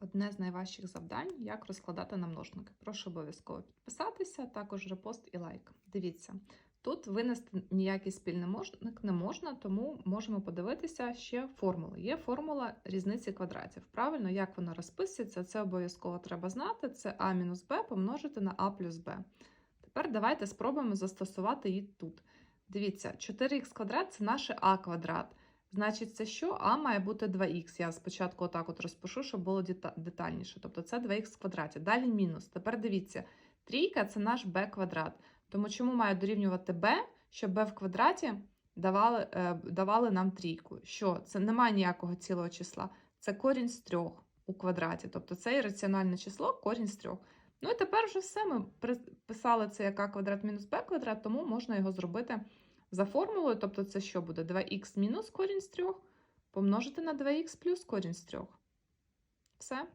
одне з найважчих завдань, як розкладати на множники. Прошу обов'язково підписатися, також репост і лайк. Дивіться, тут винести ніякий спільний множник не можна, тому можемо подивитися ще формули. Є формула різниці квадратів. Правильно, як вона розписується, це обов'язково треба знати. Це а мінус b помножити на а плюс b. Тепер давайте спробуємо застосувати її тут. Дивіться, 4х квадрат це наше а квадрат. Значить, це що? А має бути 2х. Я спочатку отак от розпишу, щоб було детальніше. Тобто це 2х в квадраті. Далі мінус. Тепер дивіться, трійка це наш b квадрат. Тому чому має дорівнювати b, щоб b в квадраті давали, е, давали нам трійку? Що? Це немає ніякого цілого числа. Це корінь з трьох у квадраті. Тобто це ірраціональне число, корінь з трьох. Ну і тепер вже все. Ми писали це як а квадрат мінус b квадрат, тому можна його зробити за формулою. Тобто це що буде? 2х мінус корінь з 3 помножити на 2х плюс корінь з 3. Все.